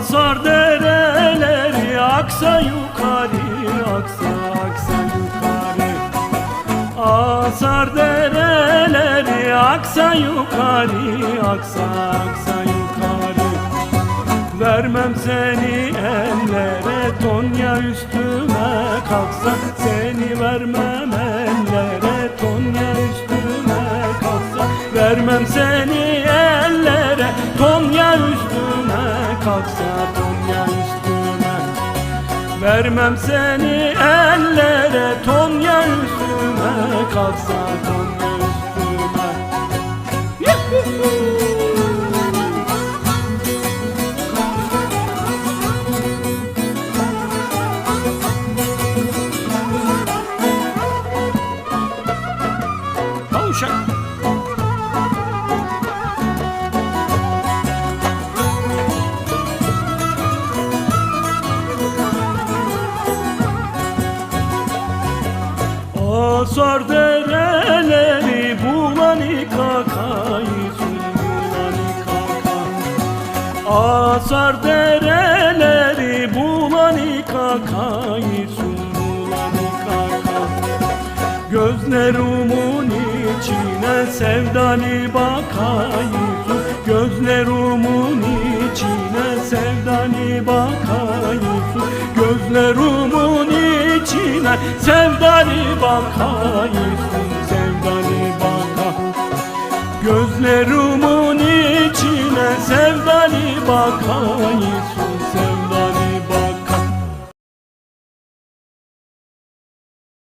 Azar dereleri aksa yukarı aksa Asar dereleri aksa yukarı aksa aksa yukarı. Vermem seni ellere Tonya üstüme kalksa. Seni vermem ellere Tonya üstüme kalksa. Vermem seni ellere Tonya üstüme kalksa Tonya üstüme. Vermem seni ellere Tonya üstüme kalksa Tonya üstüme Yuhuhu! Asar dereleri bulani kakayı bulani kaka Asar dereleri bulani kakayı bulani kaka Gözlerimin içine sevdani bakayım Gözlerimin içine sevdani bakayım Gözlerimin içine sevdani bakayım Sevdani baka Gözlerimin içine sevdani bakayım